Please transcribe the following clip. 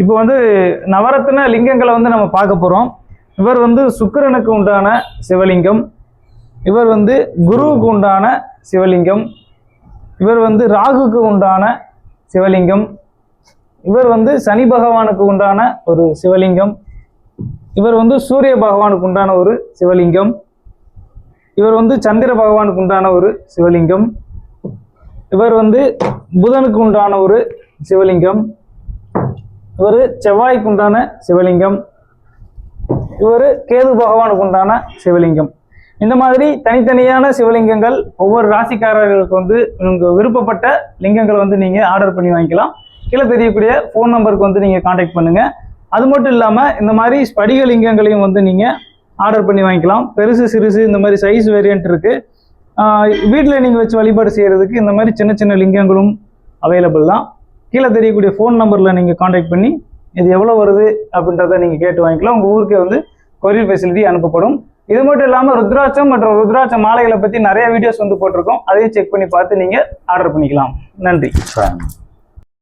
இப்போ வந்து நவரத்ன லிங்கங்களை வந்து நம்ம பார்க்க போகிறோம் இவர் வந்து சுக்கிரனுக்கு உண்டான சிவலிங்கம். இவர் வந்து குருவுக்கு உண்டான சிவலிங்கம். இவர் வந்து ராகுக்கு உண்டான சிவலிங்கம். இவர் வந்து சனி பகவானுக்கு உண்டான ஒரு சிவலிங்கம். இவர் வந்து சூரிய பகவானுக்கு உண்டான ஒரு சிவலிங்கம். இவர் வந்து சந்திர பகவானுக்கு உண்டான ஒரு சிவலிங்கம். இவர் வந்து புதனுக்கு உண்டான ஒரு சிவலிங்கம். இவர் செவ்வாய்க்கு உண்டான சிவலிங்கம். இவர் கேது பகவானுக்கு உண்டான சிவலிங்கம். இந்த மாதிரி தனித்தனியான சிவலிங்கங்கள் ஒவ்வொரு ராசிக்காரர்களுக்கு வந்து உங்கள் விருப்பப்பட்ட லிங்கங்களை வந்து நீங்கள் ஆர்டர் பண்ணி வாங்கிக்கலாம். கீழே தெரியக்கூடிய ஃபோன் நம்பருக்கு வந்து நீங்கள் காண்டாக்ட் பண்ணுங்கள் அது மட்டும் இல்லாமல் இந்த மாதிரி ஸ்படிக லிங்கங்களையும் வந்து நீங்கள் ஆர்டர் பண்ணி வாங்கிக்கலாம். பெருசு சிறுசு இந்த மாதிரி சைஸ் வேரியண்ட் இருக்குது வீட்டில் நீங்கள் வச்சு வழிபாடு செய்கிறதுக்கு இந்த மாதிரி சின்ன சின்ன லிங்கங்களும் அவைலபிள் தான். கீழே தெரியக்கூடிய ஃபோன் நம்பரில் நீங்கள் காண்டாக்ட் பண்ணி இது எவ்வளோ வருது அப்படின்றத நீங்கள் கேட்டு வாங்கிக்கலாம். உங்கள் ஊருக்கே வந்து கொரியர் ஃபெசிலிட்டி அனுப்பப்படும். இது மட்டும் இல்லாமல் ருத்ராட்சம் மற்றும் ருத்ராட்ச மாலைகளை பற்றி நிறைய வீடியோஸ் வந்து போட்டிருக்கோம். அதையும் செக் பண்ணி பார்த்து நீங்கள் ஆர்டர் பண்ணிக்கலாம். நன்றி.